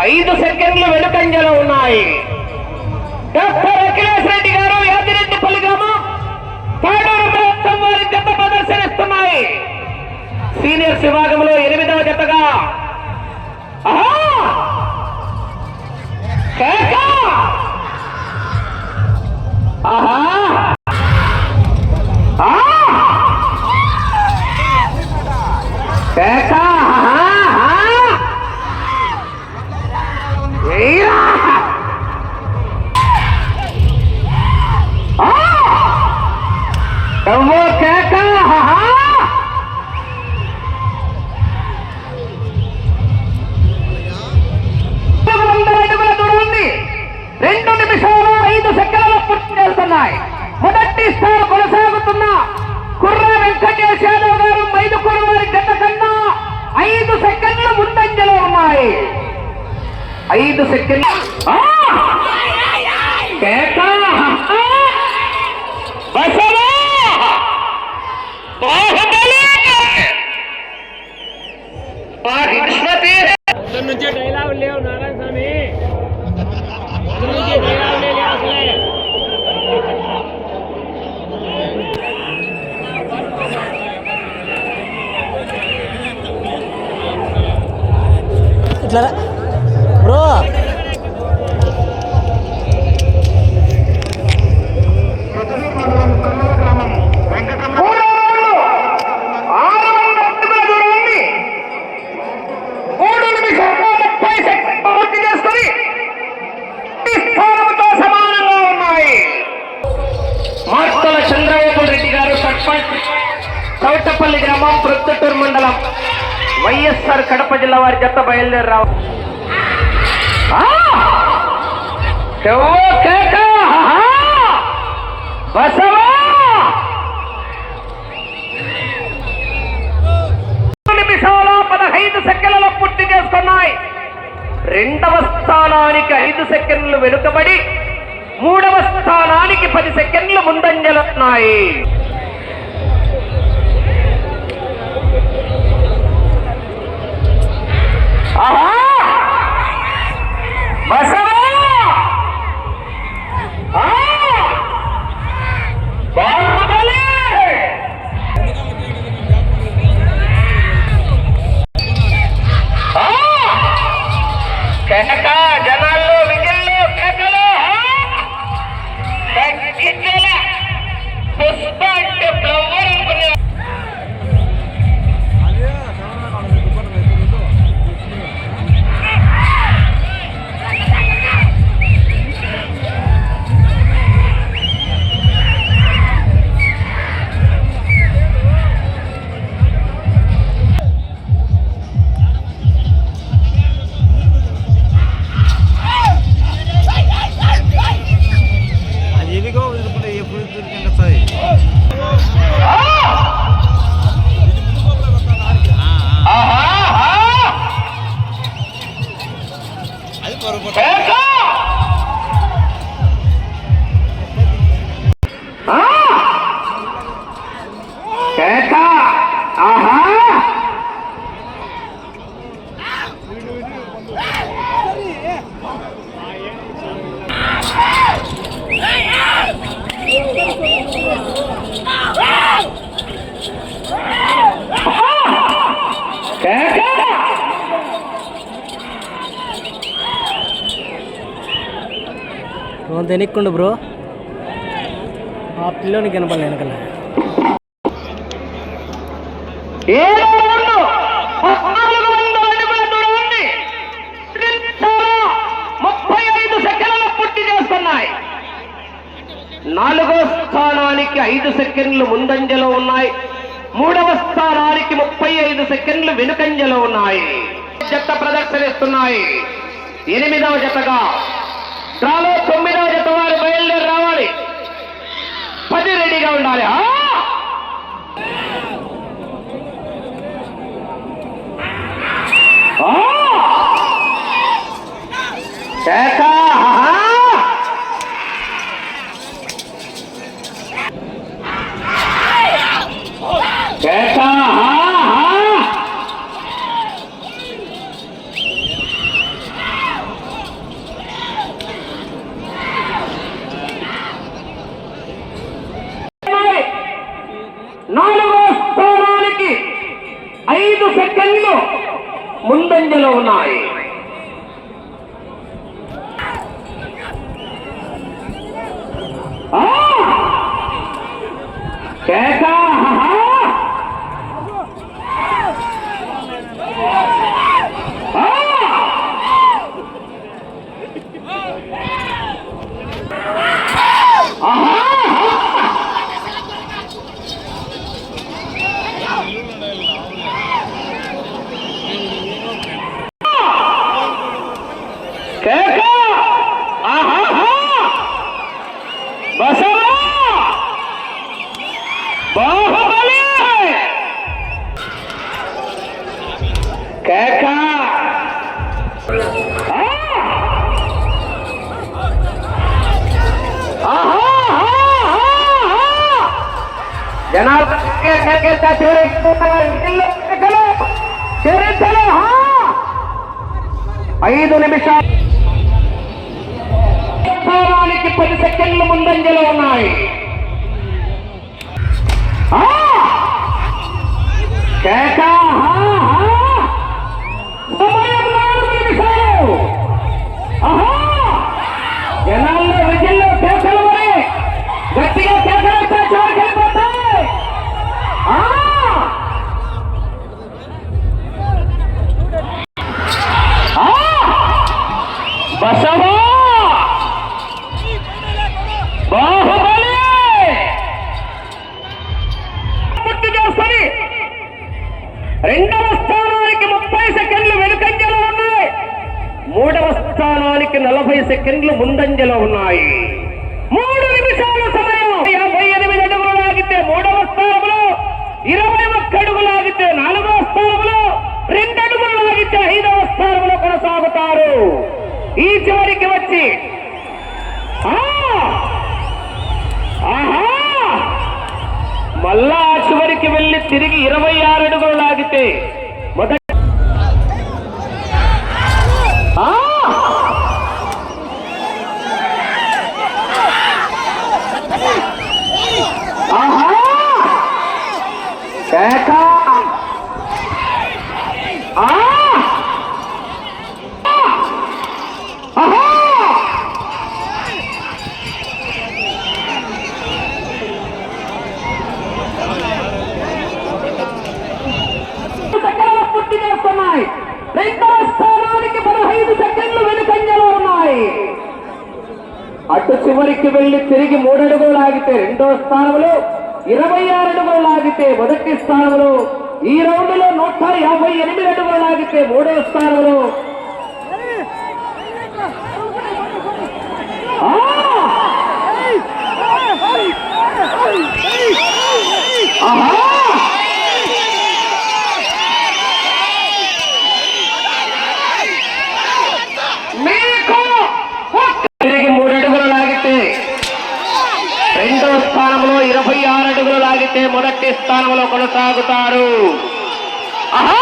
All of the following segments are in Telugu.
ఐదు సెకండ్లు వెనుకంజలో ఉన్నాయి. డాక్టర్ అఖిలేష్ రెడ్డి గారు యాదిరెడ్డిపల్లి గ్రామం పాడూరు ప్రభుత్వం వారి జత ప్రదర్శనిస్తున్నాయి. సీనియర్స్ విభాగంలో ఎనిమిదవ జతగా. ఆహా! ఐదు సెకండ్లు ఆ! కేక! ఆ! బసవా! బాహుబలి! ఆ హిష్మతి పొద్దున్న నుంచే డైలాగ్ లేవు నారాయణ స్వామి పొద్దున్న నుంచి డైలాగ్ లేవు అసలే ఇట్లా సర్పంచ్ చౌటపల్లి గ్రామం ప్రొద్దుటూరు మండలం వైఎస్ఆర్ కడప జిల్లా వారి జత బయలుదేరి రావు నిమిషాల పదహైదు సెకండ్లలో పూర్తి చేసుకున్నాయి. రెండవ స్థానానికి ఐదు సెకండ్లు వెనుకబడి మూడవ స్థానానికి పది సెకండ్లు ముందంజలున్నాయి కేక కొంత బ్రో. ఆ పిల్లోని కనపడలే వెనకాల ఏడు రౌండ్లు పద్నాలుగు వందల అడుగుల దూరం ఉంది. నిమిషాల ముప్పై ఐదు సెకండ్లు పూర్తి చేస్తున్నాయి నాలుగో స్థానానికి ఐదు సెకండ్లు ముందంజలో ఉన్నాయి. మూడవ స్థానానికి ముప్పై ఐదు సెకండ్లు వెనుకంజలో ఉన్నాయి. జత ప్రదర్శనిస్తున్నాయి ఎనిమిదవ జతగా. డ్రాలో తొమ్మిదవ జత వారు బయలుదేరి రావాలి. పది రెడీగా ఉండాలి. ఆ! ఆ! కేక! ఆహా! కేక! ఆహా! నాలుగో స్థానానికి ఎన్నో ముందంజలో ఉన్నాయి ఆ హహా! ఆ! ఆహా! కేక ఆహాహా! బసవా బాహుబలి కేక ఆ! ఆహాహాహాహా! జనార్దన్ కేకేస్తా చేరించలు చేరించలు హా! ఐదు నిమిషాలు స్థానానికి పది సెకండ్లు ముందంజలో ఉన్నాయి ఆ! కేక హా, హా! జనాల్లో విజయంలో కేకలు గట్టిగా కేకలు చివరికి బసవా! బాహుబలి చేసుకొని రెండవ స్థానానికి ముప్పై సెకండ్ మూడవ స్థానానికి నలభై సెకండ్లు ముందంజలో ఉన్నాయి. మూడు నిమిషాల సమయం. యాభై ఎనిమిది అడుగులు లాగితే మూడవ స్థానంలో ఇరవై ఒక్క అడుగు లాగితే నాలుగవ స్థానంలో రెండు అడుగులు లాగితే ఐదవ స్థానంలో కొనసాగుతారు. ఈ చివరికి వచ్చి ఆహా! మళ్ళా ఆ చివరికి వెళ్ళి తిరిగి ఇరవై ఆరు అడుగులు లాగితే Ah! Ah! రెండవ స్థానానికి పదహైదు సెకండ్లు వెనుకంజలో ఉన్నాయి. అటు చివరికి వెళ్ళి తిరిగి మూడడుగులు లాగితే రెండో స్థానంలో ఇరవై ఆరు అడుగులు లాగితే మొదటి స్థానంలో ఈ రౌండ్లో నూట యాభై ఎనిమిది అడుగులు లాగితే మూడో స్థానంలో ఆ! ఆహా! మీకు ఒక్క- తిరిగి మూడు అడుగులు లాగితే రెండో స్థానంలో ఇరవై ఆరు అడుగులు లాగితే మొదటి స్థానంలో కొనసాగుతారు ఆహా!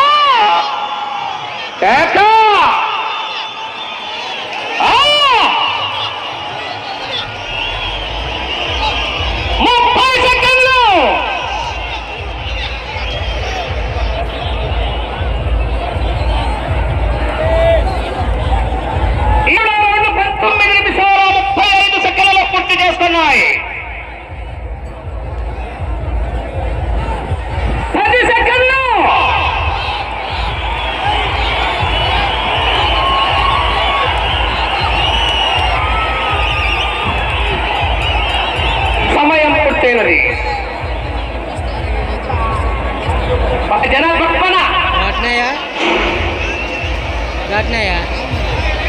రాట్నాయా రాట్నాయా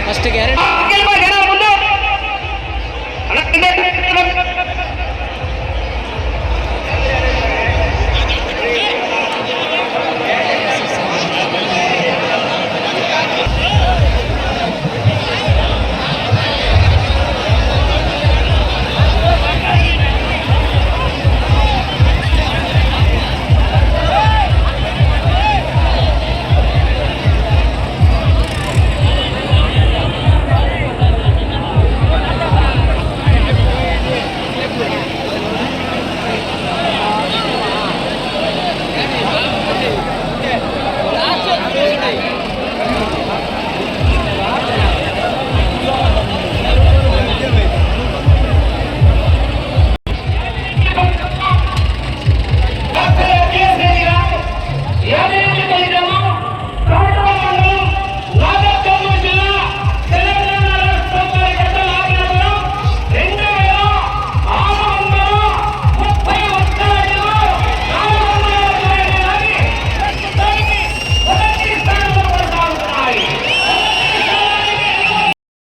ఫస్ట్ గ్యారెంటీ.